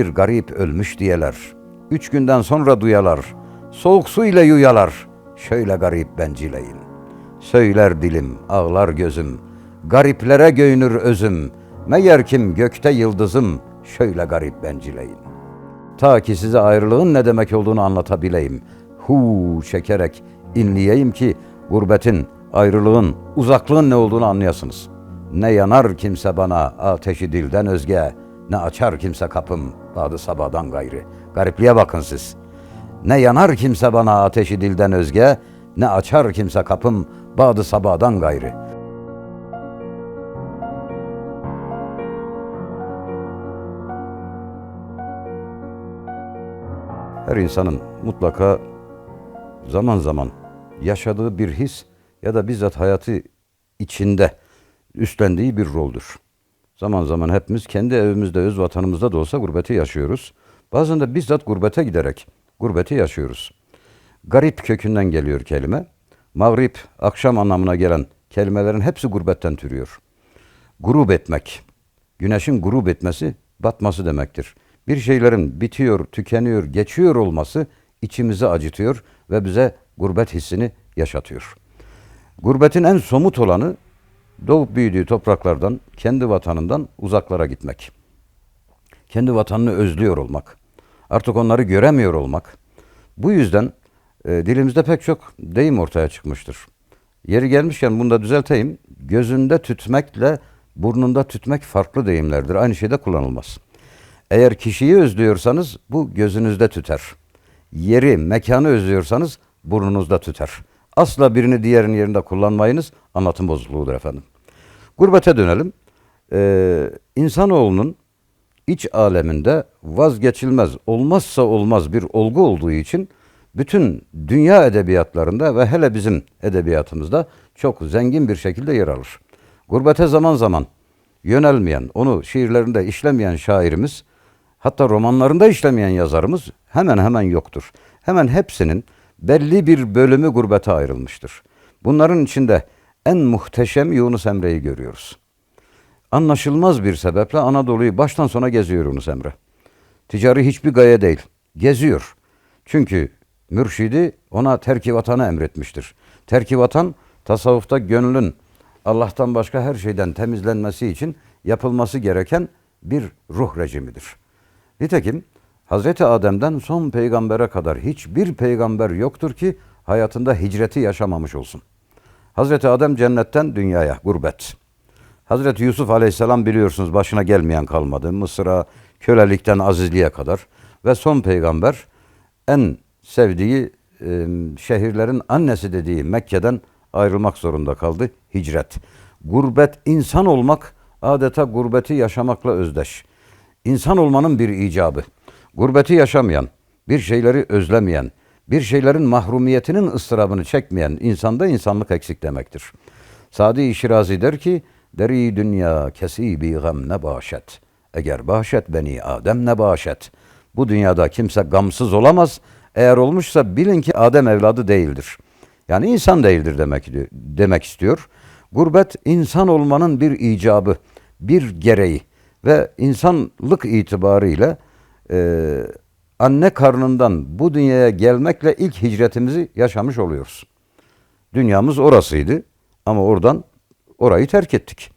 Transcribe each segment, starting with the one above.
Bir garip ölmüş diyeler. Üç günden sonra duyalar. Soğuk su ile yuyalar. Şöyle garip bencileyin. Söyler dilim, ağlar gözüm. Gariplere göynür özüm. Meğer kim gökte yıldızım. Şöyle garip bencileyin. Ta ki size ayrılığın ne demek olduğunu anlatabileyim. Hu çekerek inleyeyim ki gurbetin, ayrılığın, uzaklığın ne olduğunu anlayasınız. Ne yanar kimse bana ateşi dilden özge, ne açar kimse kapım badı sabahdan gayrı. Garipliğe bakın siz. Ne yanar kimse bana ateşi dilden özge, ne açar kimse kapım badı sabahdan gayrı. Her insanın mutlaka zaman zaman yaşadığı bir his ya da bizzat hayatı içinde üstlendiği bir roldür. Zaman zaman hepimiz kendi evimizde, öz vatanımızda da olsa gurbeti yaşıyoruz. Bazen de bizzat gurbete giderek gurbeti yaşıyoruz. Garip kökünden geliyor kelime. Mağrip, akşam anlamına gelen kelimelerin hepsi gurbetten türüyor. Grup etmek, güneşin grup etmesi, batması demektir. Bir şeylerin bitiyor, tükeniyor, geçiyor olması içimizi acıtıyor ve bize gurbet hissini yaşatıyor. Gurbetin en somut olanı doğup büyüdüğü topraklardan, kendi vatanından uzaklara gitmek. Kendi vatanını özlüyor olmak. Artık onları göremiyor olmak. Bu yüzden e, dilimizde pek çok deyim ortaya çıkmıştır. Yeri gelmişken bunu da düzelteyim. Gözünde tütmekle burnunda tütmek farklı deyimlerdir. Aynı şeyde kullanılmaz. Eğer kişiyi özlüyorsanız bu gözünüzde tüter. Yeri, mekanı özlüyorsanız burnunuzda tüter. Asla birini diğerinin yerinde kullanmayınız. Anlatım bozukluğudur efendim. Gurbete dönelim. Ee, insanoğlunun iç aleminde vazgeçilmez, olmazsa olmaz bir olgu olduğu için bütün dünya edebiyatlarında ve hele bizim edebiyatımızda çok zengin bir şekilde yer alır. Gurbete zaman zaman yönelmeyen, onu şiirlerinde işlemeyen şairimiz, hatta romanlarında işlemeyen yazarımız hemen hemen yoktur. Hemen hepsinin belli bir bölümü gurbete ayrılmıştır. Bunların içinde en muhteşem Yunus Emre'yi görüyoruz. Anlaşılmaz bir sebeple Anadolu'yu baştan sona geziyor Yunus Emre. Ticari hiçbir gaye değil. Geziyor. Çünkü mürşidi ona terki vatanı emretmiştir. Terki vatan tasavvufta gönlün Allah'tan başka her şeyden temizlenmesi için yapılması gereken bir ruh rejimidir. Nitekim Hazreti Adem'den son peygambere kadar hiçbir peygamber yoktur ki hayatında hicreti yaşamamış olsun. Hazreti Adem cennetten dünyaya, gurbet. Hazreti Yusuf Aleyhisselam biliyorsunuz başına gelmeyen kalmadı. Mısır'a kölelikten azizliğe kadar ve son peygamber en sevdiği e, şehirlerin annesi dediği Mekke'den ayrılmak zorunda kaldı. Hicret. Gurbet insan olmak adeta gurbeti yaşamakla özdeş. İnsan olmanın bir icabı. Gurbeti yaşamayan, bir şeyleri özlemeyen, bir şeylerin mahrumiyetinin ıstırabını çekmeyen insanda insanlık eksik demektir. Sadi Şirazi der ki, deri dünya kesi bi gam ne başet. Eğer başet beni Adem ne başet. Bu dünyada kimse gamsız olamaz. Eğer olmuşsa bilin ki Adem evladı değildir. Yani insan değildir demek demek istiyor. Gurbet insan olmanın bir icabı, bir gereği ve insanlık itibarıyla e, anne karnından bu dünyaya gelmekle ilk hicretimizi yaşamış oluyoruz. Dünyamız orasıydı ama oradan orayı terk ettik.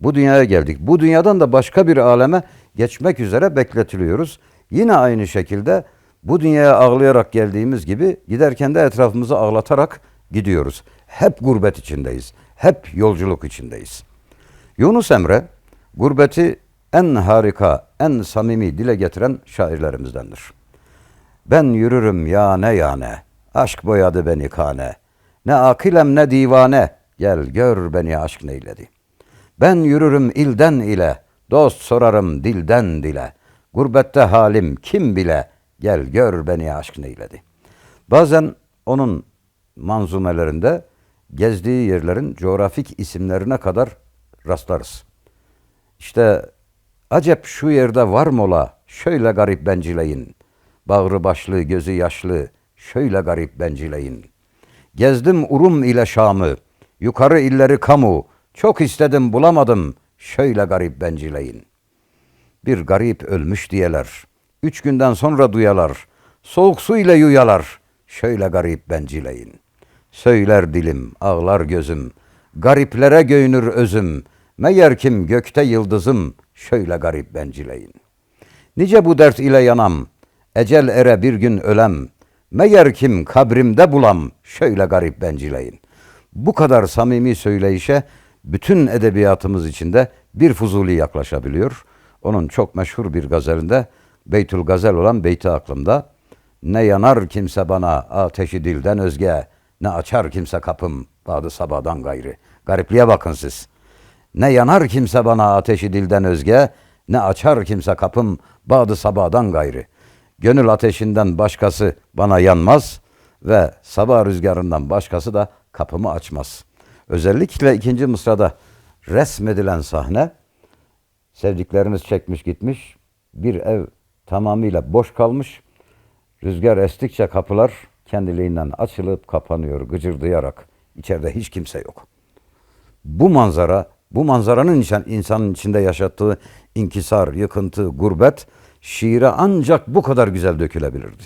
Bu dünyaya geldik. Bu dünyadan da başka bir aleme geçmek üzere bekletiliyoruz. Yine aynı şekilde bu dünyaya ağlayarak geldiğimiz gibi giderken de etrafımızı ağlatarak gidiyoruz. Hep gurbet içindeyiz. Hep yolculuk içindeyiz. Yunus Emre gurbeti en harika, en samimi dile getiren şairlerimizdendir. Ben yürürüm yane yane, aşk boyadı beni kane. Ne akilem ne divane, gel gör beni aşk neyledi. Ben yürürüm ilden ile, dost sorarım dilden dile. Gurbette halim kim bile, gel gör beni aşk neyledi. Bazen onun manzumelerinde gezdiği yerlerin coğrafik isimlerine kadar rastlarız. İşte acep şu yerde var mola, şöyle garip bencileyin. Bağrı başlı, gözü yaşlı, şöyle garip bencileyin. Gezdim Urum ile Şam'ı, yukarı illeri kamu, çok istedim bulamadım, şöyle garip bencileyin. Bir garip ölmüş diyeler, Üç günden sonra duyalar. Soğuk su ile yuyalar. Şöyle garip bencileyin. Söyler dilim, ağlar gözüm. Gariplere göynür özüm. Meğer kim gökte yıldızım. Şöyle garip bencileyin. Nice bu dert ile yanam. Ecel ere bir gün ölem. Meğer kim kabrimde bulam. Şöyle garip bencileyin. Bu kadar samimi söyleyişe bütün edebiyatımız içinde bir fuzuli yaklaşabiliyor. Onun çok meşhur bir gazelinde Beytül Gazel olan beyti aklımda. Ne yanar kimse bana ateşi dilden özge, ne açar kimse kapım badı sabahdan gayrı. Garipliğe bakın siz. Ne yanar kimse bana ateşi dilden özge, ne açar kimse kapım badı sabahdan gayrı. Gönül ateşinden başkası bana yanmaz ve sabah rüzgarından başkası da kapımı açmaz. Özellikle ikinci mısrada resmedilen sahne sevdikleriniz çekmiş gitmiş. Bir ev tamamıyla boş kalmış. Rüzgar estikçe kapılar kendiliğinden açılıp kapanıyor gıcırdayarak. İçeride hiç kimse yok. Bu manzara, bu manzaranın insan, insanın içinde yaşattığı inkisar, yıkıntı, gurbet şiire ancak bu kadar güzel dökülebilirdi.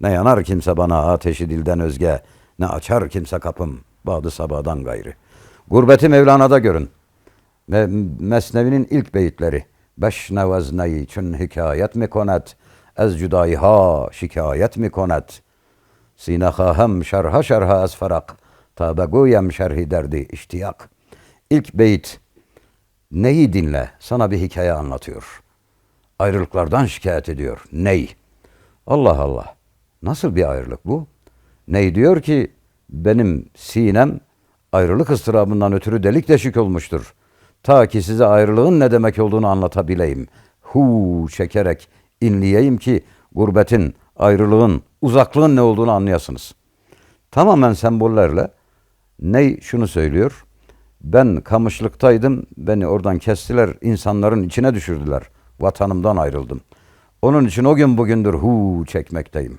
Ne yanar kimse bana ateşi dilden özge, ne açar kimse kapım badı sabahdan gayrı. Gurbeti Mevlana'da görün. Ve Mesnevi'nin ilk beyitleri. Beş nevez neyi çün hikayet mi konet, ez cüdayiha şikayet mi konet. Sine hem şerha şerha ez ferak, ta beguyem şerhi derdi iştiyak. İlk beyit, neyi dinle, sana bir hikaye anlatıyor. Ayrılıklardan şikayet ediyor. Ney? Allah Allah. Nasıl bir ayrılık bu? Ney diyor ki, benim sinem ayrılık ıstırabından ötürü delik deşik olmuştur. Ta ki size ayrılığın ne demek olduğunu anlatabileyim. Hu çekerek inleyeyim ki gurbetin, ayrılığın, uzaklığın ne olduğunu anlayasınız. Tamamen sembollerle Ney şunu söylüyor. Ben kamışlıktaydım, beni oradan kestiler, insanların içine düşürdüler. Vatanımdan ayrıldım. Onun için o gün bugündür hu çekmekteyim.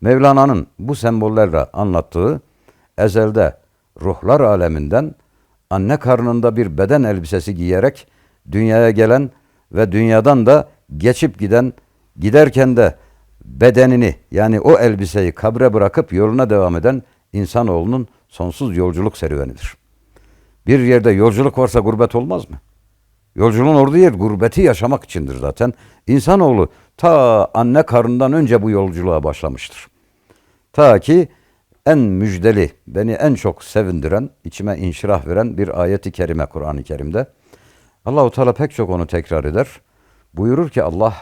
Mevlana'nın bu sembollerle anlattığı ezelde ruhlar aleminden anne karnında bir beden elbisesi giyerek dünyaya gelen ve dünyadan da geçip giden, giderken de bedenini yani o elbiseyi kabre bırakıp yoluna devam eden insanoğlunun sonsuz yolculuk serüvenidir. Bir yerde yolculuk varsa gurbet olmaz mı? Yolculuğun olduğu yer gurbeti yaşamak içindir zaten. İnsanoğlu ta anne karnından önce bu yolculuğa başlamıştır. Ta ki en müjdeli, beni en çok sevindiren, içime inşirah veren bir ayeti kerime Kur'an-ı Kerim'de. Allahu Teala pek çok onu tekrar eder. Buyurur ki Allah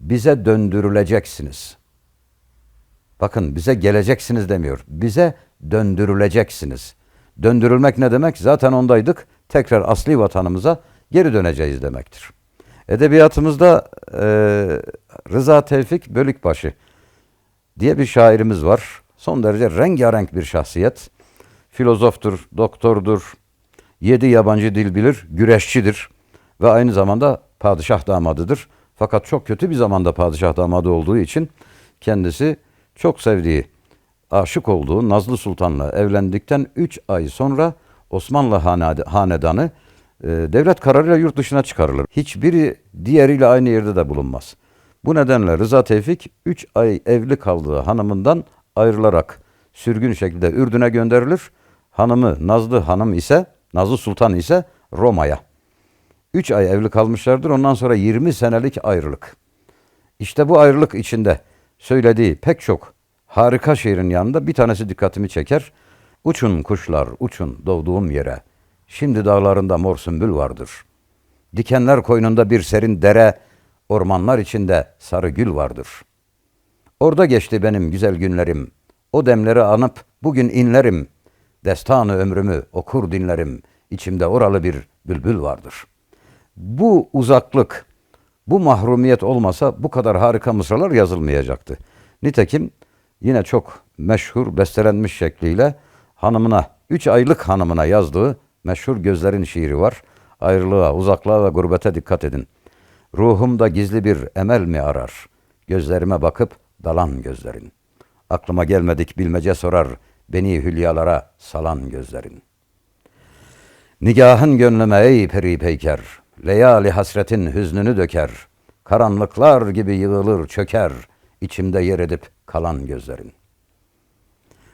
bize döndürüleceksiniz. Bakın bize geleceksiniz demiyor. Bize döndürüleceksiniz. Döndürülmek ne demek? Zaten ondaydık. Tekrar asli vatanımıza geri döneceğiz demektir. Edebiyatımızda e, Rıza Tevfik Bölükbaşı diye bir şairimiz var. Son derece rengarenk bir şahsiyet. Filozoftur, doktordur, yedi yabancı dil bilir, güreşçidir ve aynı zamanda padişah damadıdır. Fakat çok kötü bir zamanda padişah damadı olduğu için kendisi çok sevdiği, aşık olduğu Nazlı Sultan'la evlendikten 3 ay sonra Osmanlı hanedanı e, devlet kararıyla yurt dışına çıkarılır. Hiçbiri diğeriyle aynı yerde de bulunmaz. Bu nedenle Rıza Tevfik 3 ay evli kaldığı hanımından ayrılarak sürgün şekilde Ürdün'e gönderilir. Hanımı Nazlı Hanım ise, Nazlı Sultan ise Roma'ya. 3 ay evli kalmışlardır. Ondan sonra 20 senelik ayrılık. İşte bu ayrılık içinde söylediği pek çok harika şiirin yanında bir tanesi dikkatimi çeker. Uçun kuşlar, uçun doğduğum yere. Şimdi dağlarında mor sümbül vardır. Dikenler koynunda bir serin dere, ormanlar içinde sarı gül vardır.'' Orada geçti benim güzel günlerim. O demleri anıp bugün inlerim. Destanı ömrümü okur dinlerim. İçimde oralı bir bülbül vardır. Bu uzaklık, bu mahrumiyet olmasa bu kadar harika mısralar yazılmayacaktı. Nitekim yine çok meşhur, bestelenmiş şekliyle hanımına, üç aylık hanımına yazdığı meşhur Gözlerin şiiri var. Ayrılığa, uzaklığa ve gurbete dikkat edin. Ruhumda gizli bir emel mi arar? Gözlerime bakıp dalan gözlerin. Aklıma gelmedik bilmece sorar, beni hülyalara salan gözlerin. Nigahın gönlüme ey peri peyker, leyali hasretin hüznünü döker. Karanlıklar gibi yığılır çöker, içimde yer edip kalan gözlerin.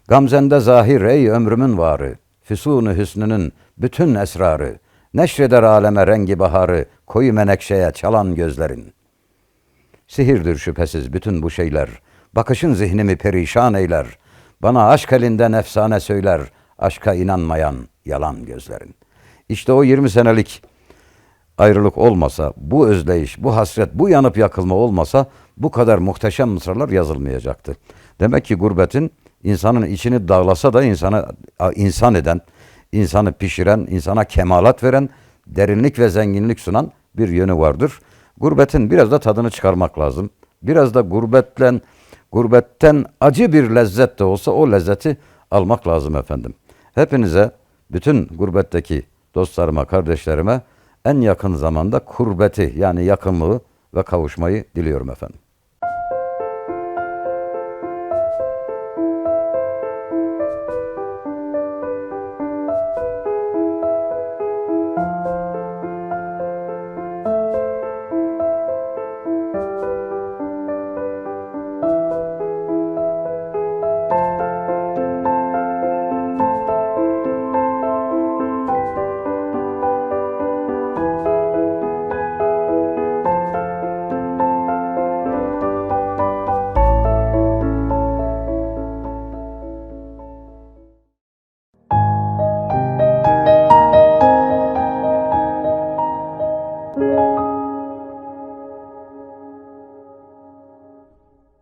Gamzende zahir ey ömrümün varı, füsunu hüsnünün bütün esrarı, neşreder aleme rengi baharı, koyu menekşeye çalan gözlerin. Sihirdir şüphesiz bütün bu şeyler, bakışın zihnimi perişan eyler, bana aşk elinden efsane söyler, aşka inanmayan yalan gözlerin. İşte o 20 senelik ayrılık olmasa, bu özleyiş, bu hasret, bu yanıp yakılma olmasa bu kadar muhteşem mısralar yazılmayacaktı. Demek ki gurbetin insanın içini dağlasa da insana insan eden, insanı pişiren, insana kemalat veren, derinlik ve zenginlik sunan bir yönü vardır. Gurbetin biraz da tadını çıkarmak lazım. Biraz da gurbetten gurbetten acı bir lezzet de olsa o lezzeti almak lazım efendim. Hepinize bütün gurbetteki dostlarıma, kardeşlerime en yakın zamanda kurbeti yani yakınlığı ve kavuşmayı diliyorum efendim.